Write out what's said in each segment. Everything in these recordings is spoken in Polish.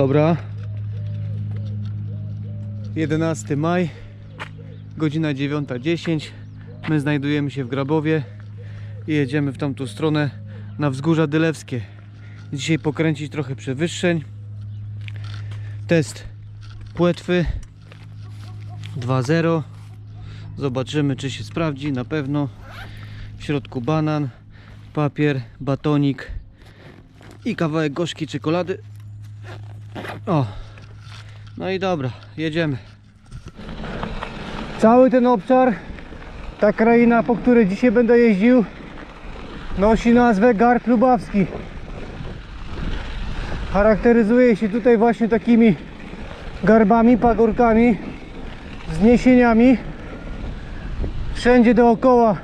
Dobra. 11 maj, godzina 9.10. My znajdujemy się w Grabowie i jedziemy w tamtą stronę na wzgórza Dylewskie. Dzisiaj pokręcić trochę przewyższeń. Test płetwy 2.0. Zobaczymy czy się sprawdzi, na pewno. W środku banan, papier, batonik i kawałek gorzkiej czekolady. O, no i dobra, jedziemy. Cały ten obszar, ta kraina, po której dzisiaj będę jeździł, nosi nazwę Garb Lubawski. Charakteryzuje się tutaj właśnie takimi garbami, pagórkami, wzniesieniami. Wszędzie dookoła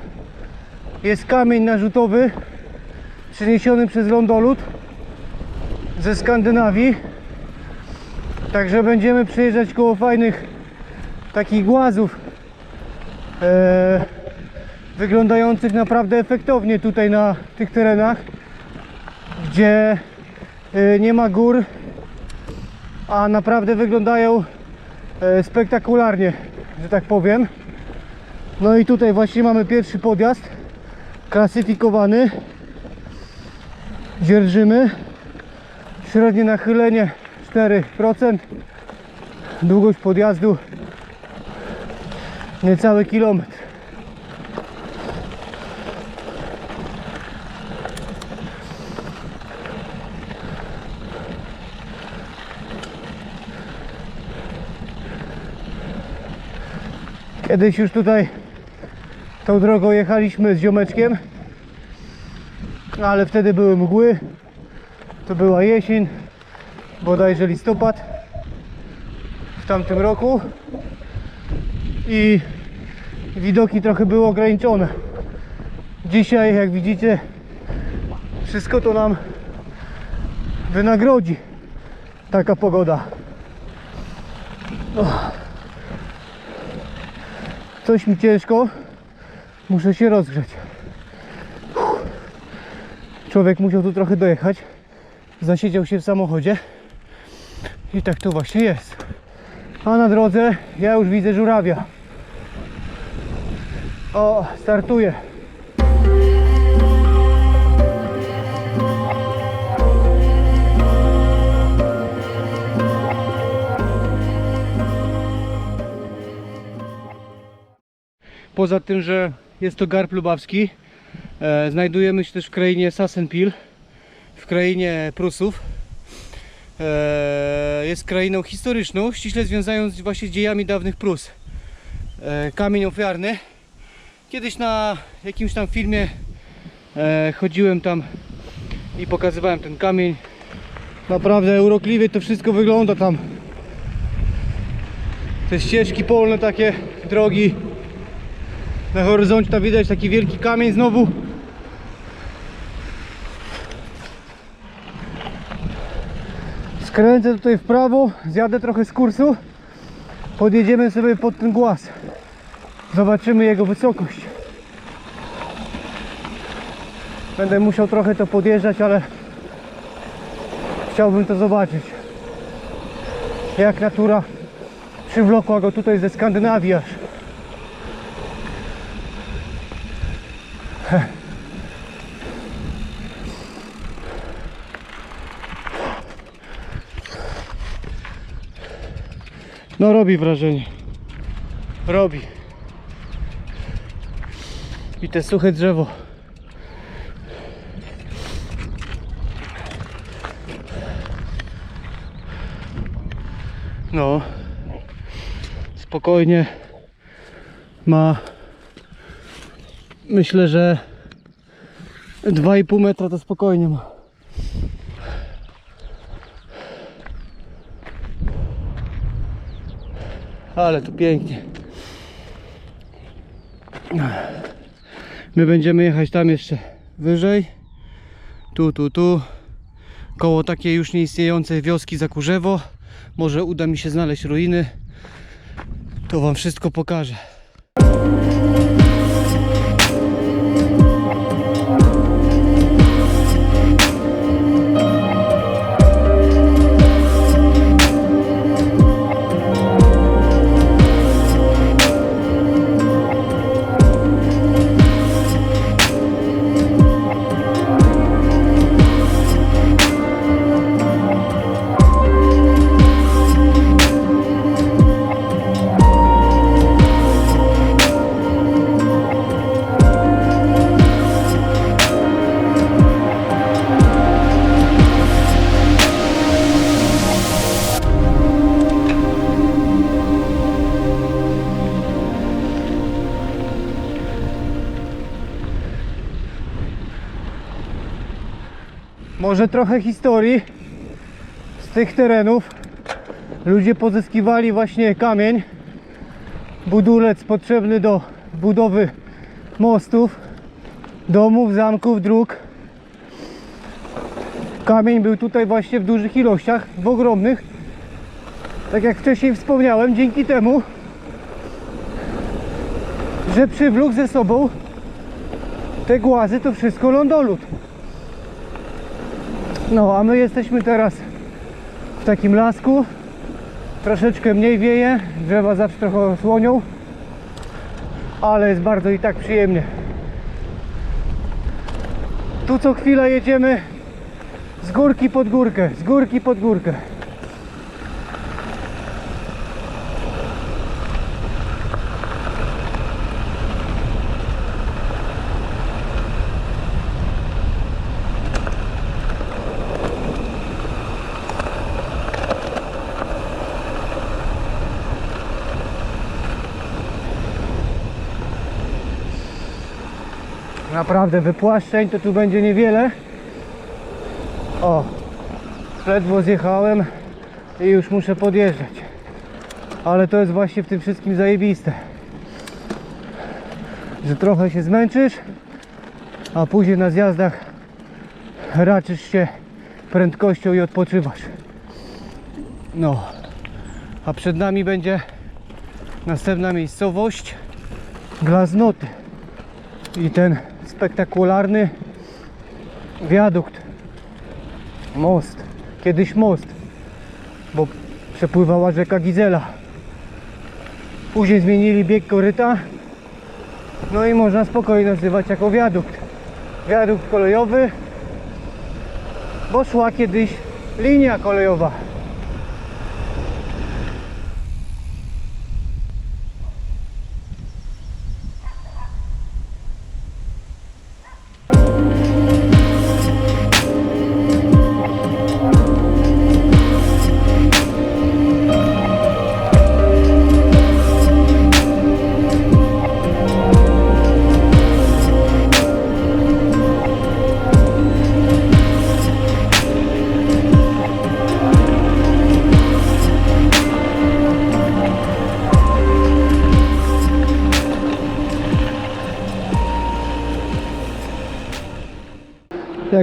jest kamień narzutowy przyniesiony przez lądolud ze Skandynawii. Także będziemy przejeżdżać koło fajnych takich głazów e, wyglądających naprawdę efektownie tutaj na tych terenach, gdzie e, nie ma gór, a naprawdę wyglądają e, spektakularnie, że tak powiem. No i tutaj właśnie mamy pierwszy podjazd klasyfikowany. Dzierżymy. Średnie nachylenie 4%. Długość podjazdu niecały kilometr. Kiedyś już tutaj tą drogą jechaliśmy z ziomeczkiem, ale wtedy były mgły. To była jesień, bodajże listopad w tamtym roku i widoki trochę były ograniczone. Dzisiaj, jak widzicie, wszystko to nam wynagrodzi taka pogoda. Coś mi ciężko, muszę się rozgrzeć. Uff. Człowiek musiał tu trochę dojechać, zasiedział się w samochodzie i tak to właśnie jest. A na drodze ja już widzę żurawia. O, startuje. Poza tym, że jest to garb lubawski, e, znajdujemy się też w krainie Sassenpil, w krainie Prusów. E, jest krainą historyczną, ściśle związaną z właśnie dziejami dawnych Prus. E, kamień ofiarny. Kiedyś na jakimś tam filmie e, chodziłem tam i pokazywałem ten kamień. Naprawdę urokliwie to wszystko wygląda tam. Te ścieżki polne, takie drogi. Na horyzoncie tam widać taki wielki kamień znowu. Skręcę tutaj w prawo, zjadę trochę z kursu. Podjedziemy sobie pod ten głaz. Zobaczymy jego wysokość. Będę musiał trochę to podjeżdżać, ale chciałbym to zobaczyć. Jak natura przywlokła go tutaj ze Skandynawii aż. No robi wrażenie. Robi. I te suche drzewo. No. Spokojnie. Ma myślę, że 2,5 metra to spokojnie ma. Ale tu pięknie. My będziemy jechać tam jeszcze wyżej. Tu, tu, tu. Koło takiej już nieistniejącej wioski Zakurzewo. Może uda mi się znaleźć ruiny. To wam wszystko pokażę. Może trochę historii z tych terenów. Ludzie pozyskiwali właśnie kamień, budulec potrzebny do budowy mostów, domów, zamków, dróg. Kamień był tutaj właśnie w dużych ilościach, w ogromnych. Tak jak wcześniej wspomniałem, dzięki temu, że przywlókł ze sobą te głazy, to wszystko lądolud. No, a my jesteśmy teraz w takim lasku. Troszeczkę mniej wieje, drzewa zawsze trochę osłonią, ale jest bardzo i tak przyjemnie. Tu co chwilę jedziemy z górki pod górkę, z górki pod górkę. Naprawdę wypłaszczeń to tu będzie niewiele. O, ledwo zjechałem i już muszę podjeżdżać. Ale to jest właśnie w tym wszystkim zajebiste. Że trochę się zmęczysz, a później na zjazdach raczysz się prędkością i odpoczywasz. No, a przed nami będzie następna miejscowość Glaznoty i ten spektakularny wiadukt, most, kiedyś most, bo przepływała rzeka Gizela. Później zmienili bieg koryta, no i można spokojnie nazywać jako wiadukt. Wiadukt kolejowy, bo szła kiedyś linia kolejowa.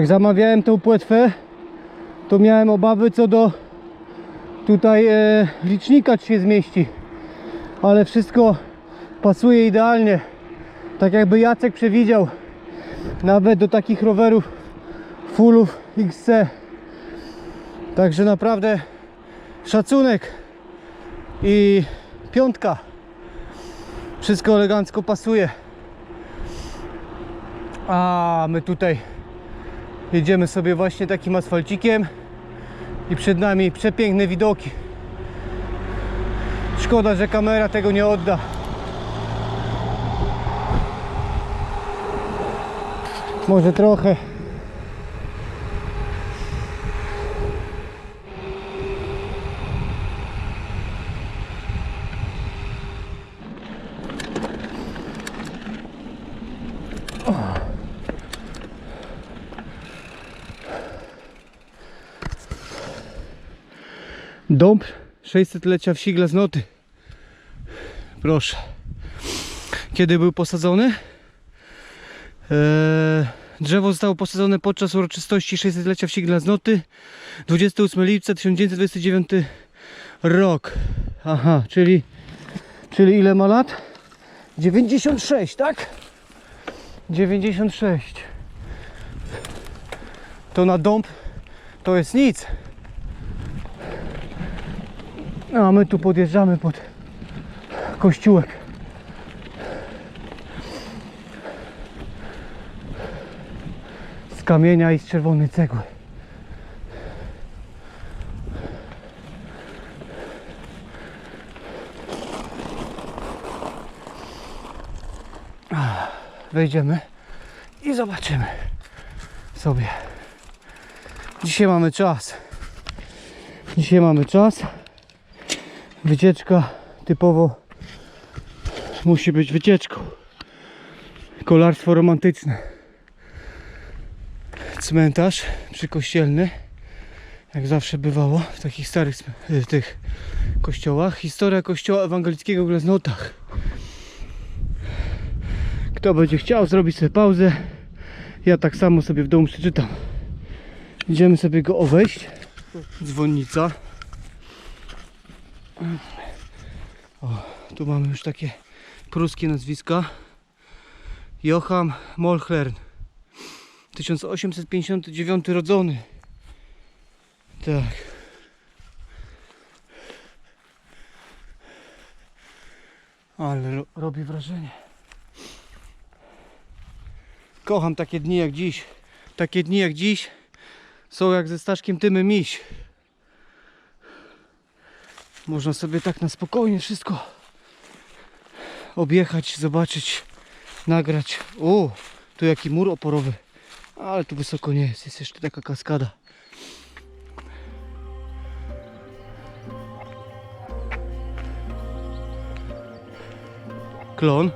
Jak zamawiałem tą płetwę, to miałem obawy co do tutaj e, licznika, czy się zmieści. Ale wszystko pasuje idealnie. Tak jakby Jacek przewidział. Nawet do takich rowerów fullów XC. Także naprawdę szacunek i piątka. Wszystko elegancko pasuje. A my tutaj Jedziemy sobie właśnie takim asfalcikiem i przed nami przepiękne widoki. Szkoda, że kamera tego nie odda. Może trochę. Dąb 600-lecia wsi Glaznoty. Proszę. Kiedy był posadzony? Eee, drzewo zostało posadzone podczas uroczystości 600-lecia wsi Glaznoty 28 lipca 1929 rok. Aha, czyli czyli ile ma lat? 96, tak? 96. To na dąb to jest nic. No, a my tu podjeżdżamy pod kościółek. Z kamienia i z czerwonej cegły. Wejdziemy i zobaczymy sobie. Dzisiaj mamy czas. Dzisiaj mamy czas. Wycieczka typowo musi być wycieczką. Kolarstwo romantyczne. cmentarz przykościelny. Jak zawsze bywało w takich starych y, tych kościołach. Historia kościoła ewangelickiego w Gleznotach. Kto będzie chciał zrobić sobie pauzę, ja tak samo sobie w domu przeczytam. Idziemy sobie go obejść. Dzwonnica. O, tu mamy już takie pruskie nazwiska. Johann Molchlern. 1859 rodzony. Tak. Ale ro robi wrażenie. Kocham takie dni jak dziś. Takie dni jak dziś są jak ze Staszkiem Tymem miś. Można sobie tak na spokojnie wszystko objechać, zobaczyć, nagrać. O, tu jaki mur oporowy. Ale tu wysoko nie jest, jest jeszcze taka kaskada. Klon.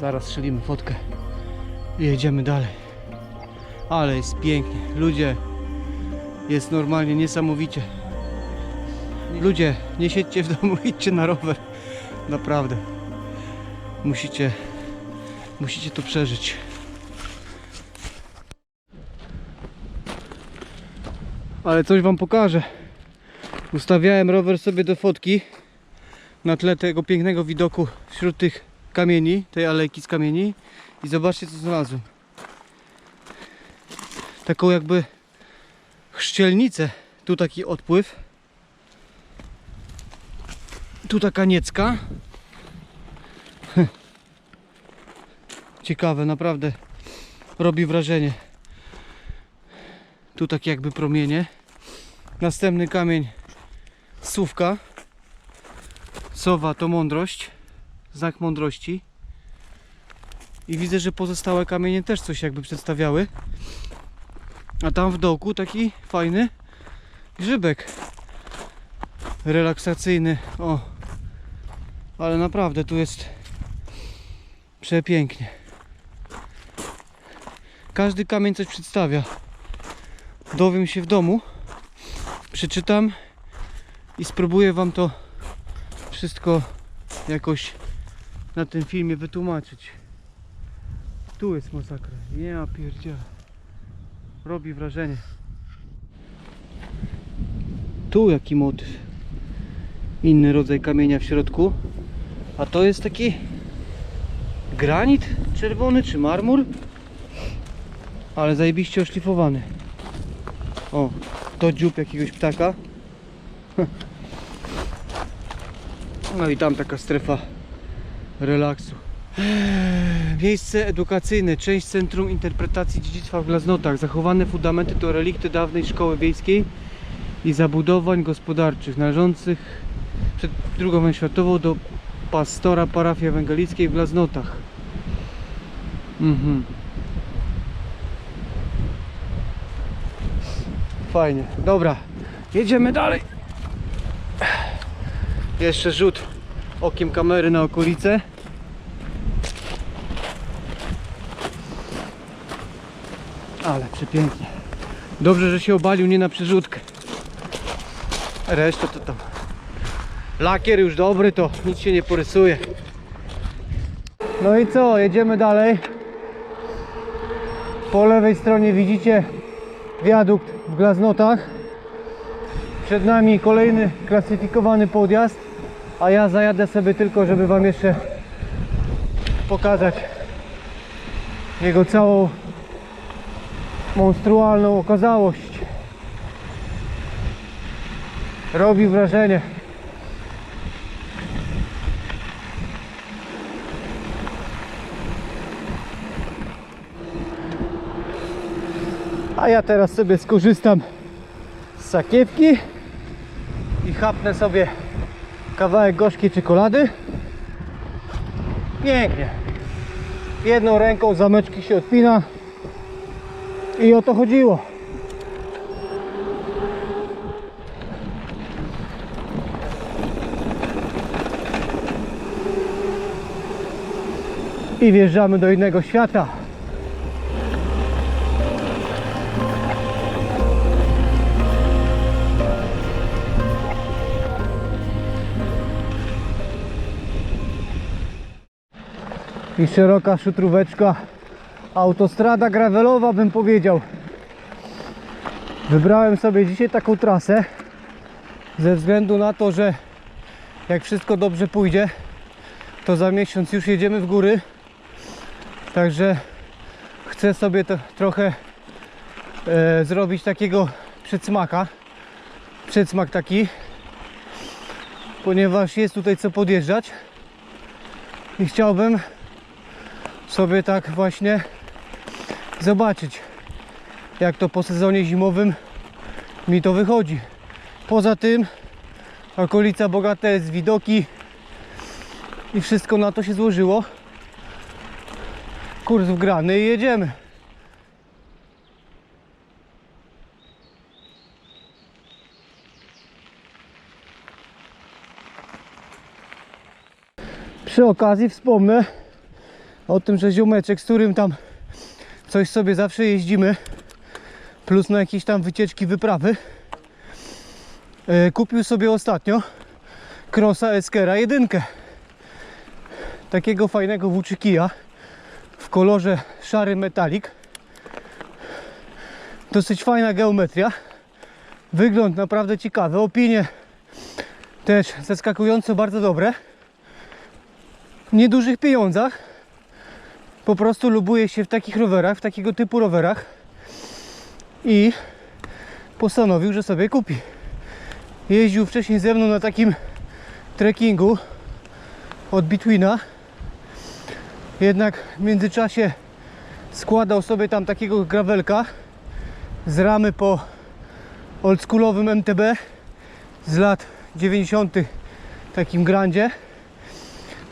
Zaraz strzelimy fotkę i jedziemy dalej. Ale jest pięknie. Ludzie, jest normalnie niesamowicie. Ludzie, nie siedźcie w domu, idźcie na rower. Naprawdę. Musicie, musicie to przeżyć. Ale coś wam pokażę. Ustawiałem rower sobie do fotki na tle tego pięknego widoku wśród tych kamieni, tej alejki z kamieni i zobaczcie co znalazłem. Taką jakby chrzcielnicę. Tu taki odpływ. Tu taka niecka. Ciekawe, naprawdę robi wrażenie. Tu takie jakby promienie. Następny kamień sówka. Sowa to mądrość. Znak mądrości. I widzę, że pozostałe kamienie też coś jakby przedstawiały. A tam w dołku taki fajny grzybek relaksacyjny. O, ale naprawdę tu jest przepięknie. Każdy kamień coś przedstawia. Dowiem się w domu, przeczytam i spróbuję Wam to wszystko jakoś na tym filmie wytłumaczyć. Tu jest masakra. Ja pierdzielę. Robi wrażenie. Tu jaki motyw. Inny rodzaj kamienia w środku. A to jest taki granit czerwony czy marmur. Ale zajebiście oszlifowany. O, to dziób jakiegoś ptaka. No i tam taka strefa relaksu. Miejsce edukacyjne, część Centrum Interpretacji Dziedzictwa w Glaznotach. Zachowane fundamenty to relikty dawnej szkoły wiejskiej i zabudowań gospodarczych należących przed II wojną światową do pastora parafii ewangelickiej w Glaznotach. Mhm. Fajnie. Dobra, jedziemy dalej. Jeszcze rzut okiem kamery na okolice. Ale przepięknie. Dobrze, że się obalił nie na przerzutkę. Reszta to tam. Lakier już dobry, to nic się nie porysuje. No i co, jedziemy dalej. Po lewej stronie widzicie wiadukt w Glaznotach. Przed nami kolejny klasyfikowany podjazd, a ja zajadę sobie tylko, żeby Wam jeszcze pokazać jego całą monstrualną okazałość. Robi wrażenie. A ja teraz sobie skorzystam z sakiewki i chapnę sobie kawałek gorzkiej czekolady. Pięknie. Jedną ręką zameczki się odpina i o to chodziło. i wjeżdżamy do innego świata. I szeroka szutróweczka, autostrada gravelowa bym powiedział. Wybrałem sobie dzisiaj taką trasę ze względu na to, że jak wszystko dobrze pójdzie, to za miesiąc już jedziemy w góry. Także chcę sobie to trochę e, zrobić takiego przedsmaka. Przedsmak taki, ponieważ jest tutaj co podjeżdżać i chciałbym sobie tak właśnie zobaczyć jak to po sezonie zimowym mi to wychodzi. Poza tym okolica bogata jest widoki i wszystko na to się złożyło. Kurs wgrany i jedziemy. Przy okazji wspomnę o tym, że ziomeczek, z którym tam coś sobie zawsze jeździmy, plus na jakieś tam wycieczki, wyprawy, e, kupił sobie ostatnio Crossa Eskera jedynkę. Takiego fajnego włóczykija w kolorze szary metalik. Dosyć fajna geometria. Wygląd naprawdę ciekawy. Opinie też zaskakująco bardzo dobre. W niedużych pieniądzach. Po prostu lubuję się w takich rowerach, w takiego typu rowerach i postanowił, że sobie kupi. Jeździł wcześniej ze mną na takim trekkingu od Bitwina. Jednak w międzyczasie składał sobie tam takiego gravelka z ramy po oldschoolowym MTB z lat 90. takim grandzie.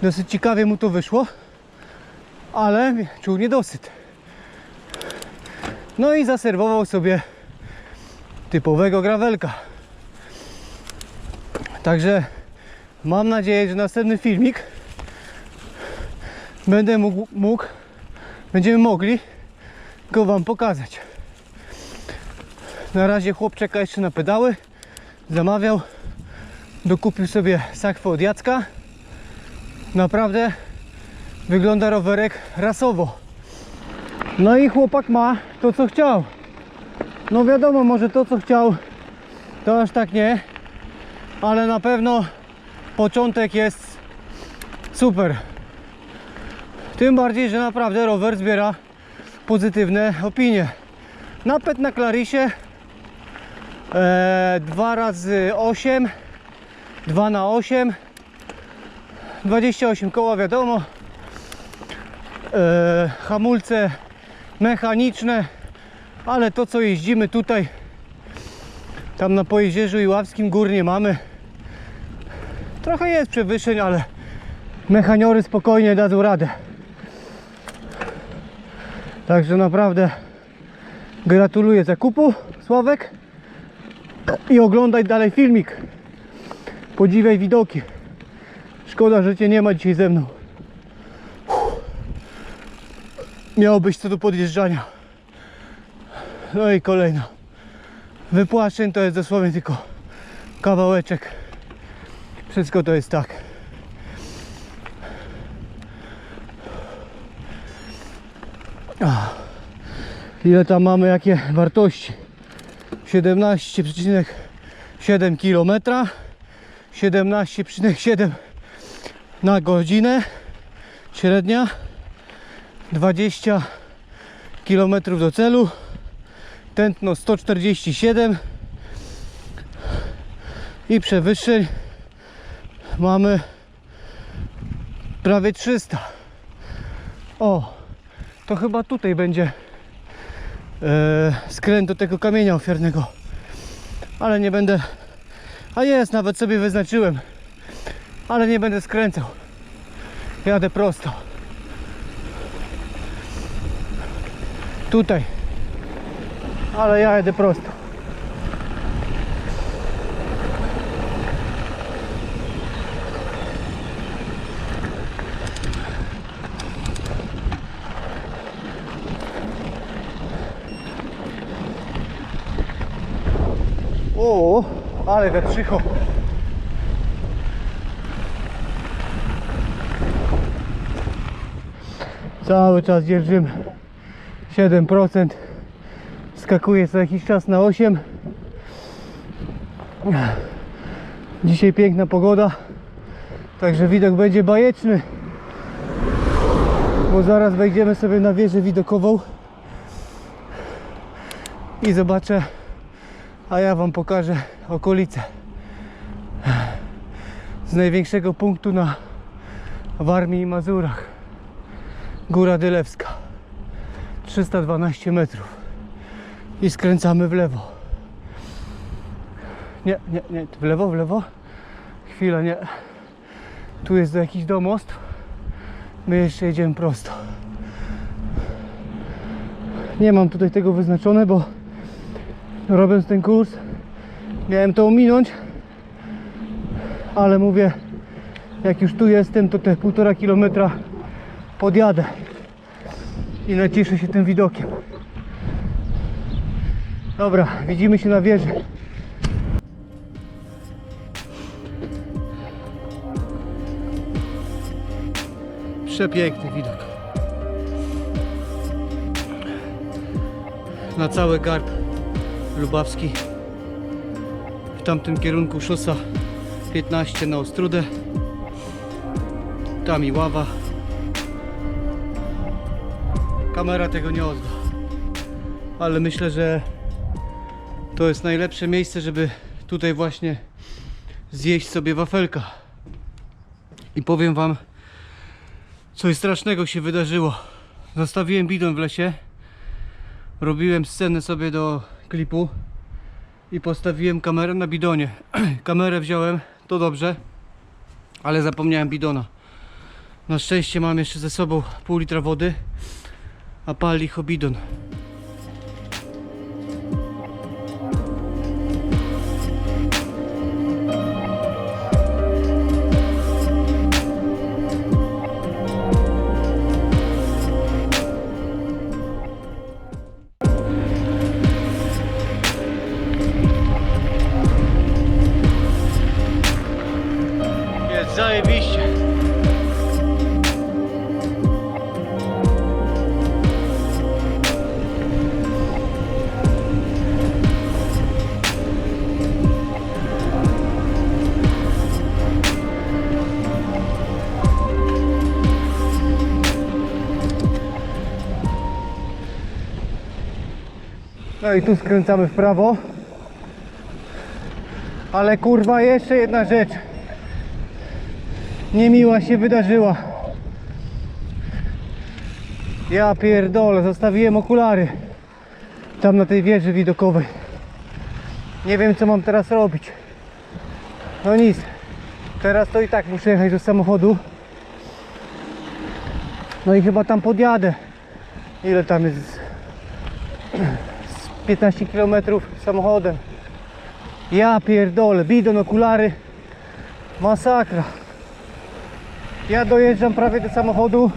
Dosyć ciekawie mu to wyszło, ale czuł niedosyt. No i zaserwował sobie typowego gravelka. Także mam nadzieję, że następny filmik będę mógł, mógł będziemy mogli go Wam pokazać. Na razie chłop czeka jeszcze na pedały. Zamawiał, dokupił sobie sakwę od Jacka. Naprawdę wygląda rowerek rasowo. No i chłopak ma to co chciał. No wiadomo, może to co chciał to aż tak nie, ale na pewno początek jest super. Tym bardziej, że naprawdę rower zbiera pozytywne opinie. Napęd na Clarisie e, 2 razy 8 2 na 8 28 koła wiadomo hamulce mechaniczne ale to co jeździmy tutaj tam na Pojezierzu i Ławskim gór nie mamy. Trochę jest przewyższeń, ale mechaniory spokojnie dadzą radę. Także naprawdę gratuluję zakupu Sławek. I oglądaj dalej filmik. Podziwiaj widoki. Szkoda, że cię nie ma dzisiaj ze mną miało być co do podjeżdżania. No i kolejno. Wypłaszczeń to jest dosłownie tylko kawałeczek. Wszystko to jest tak. Ile tam mamy jakie wartości? 17,7 km 17,7 na godzinę średnia 20 km do celu. Tętno 147 i przewyższeń mamy prawie 300 o to chyba tutaj będzie e, skręt do tego kamienia ofiarnego. Ale nie będę a jest nawet sobie wyznaczyłem. Ale nie będę skręcał. Jadę prosto tutaj. Ale ja jedę prosto. O, ale te. Cały czas dzierżymy. 7%. Skakuje co jakiś czas na 8. Dzisiaj piękna pogoda. Także widok będzie bajeczny. Bo zaraz wejdziemy sobie na wieżę widokową. I zobaczę, a ja Wam pokażę okolice. Z największego punktu na Warmii i Mazurach. Góra Dylewska. 312 metrów. I skręcamy w lewo. Nie, nie, nie, w lewo, w lewo. Chwila, nie. Tu jest jakiś domostw. My jeszcze jedziemy prosto. Nie mam tutaj tego wyznaczone, bo robiąc ten kurs miałem to ominąć. Ale mówię, jak już tu jestem, to te półtora kilometra podjadę i nacieszę się tym widokiem. Dobra, widzimy się na wieży. Przepiękny widok. Na cały garb lubawski. W tamtym kierunku szosa 15 na Ostrudę. Tam i ława. Kamera tego nie odda. Ale myślę, że to jest najlepsze miejsce, żeby tutaj właśnie zjeść sobie wafelka. I powiem wam, coś strasznego się wydarzyło. Zostawiłem bidon w lesie. Robiłem scenę sobie do klipu i postawiłem kamerę na bidonie. Kamerę wziąłem, to dobrze, ale zapomniałem bidona. Na szczęście mam jeszcze ze sobą pół litra wody, a licho i tu skręcamy w prawo. Ale kurwa jeszcze jedna rzecz niemiła się wydarzyła. Ja pierdolę, zostawiłem okulary tam na tej wieży widokowej. Nie wiem co mam teraz robić. No nic. Teraz to i tak muszę jechać do samochodu. No i chyba tam podjadę. Ile tam jest? Z 15 km samochodem. Ja pierdolę, bidon, okulary. Masakra. Ja dojeżdżam prawie do samochodu.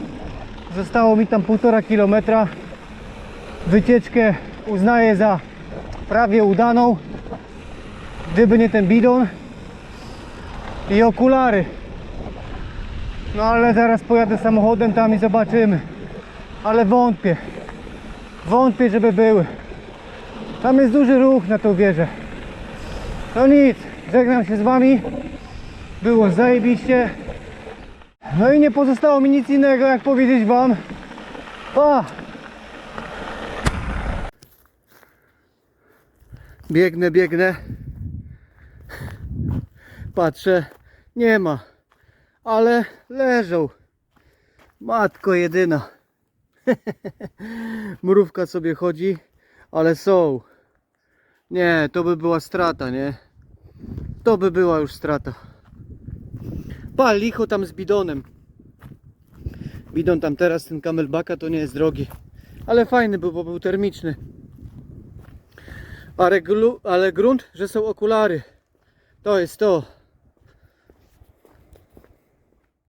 Zostało mi tam półtora kilometra. Wycieczkę uznaję za prawie udaną. Gdyby nie ten bidon i okulary. No ale zaraz pojadę samochodem tam i zobaczymy. Ale wątpię. Wątpię, żeby były. Tam jest duży ruch na tą wieżę. No nic, żegnam się z wami. Było zajebiście. No i nie pozostało mi nic innego jak powiedzieć wam Pa! Biegnę, biegnę Patrzę, nie ma Ale leżą Matko jedyna Mrówka sobie chodzi Ale są Nie, to by była strata, nie? To by była już strata Pal licho tam z bidonem. Bidon tam teraz, ten camelbacka to nie jest drogi. Ale fajny był, bo był termiczny. Ale, ale grunt, że są okulary. To jest to.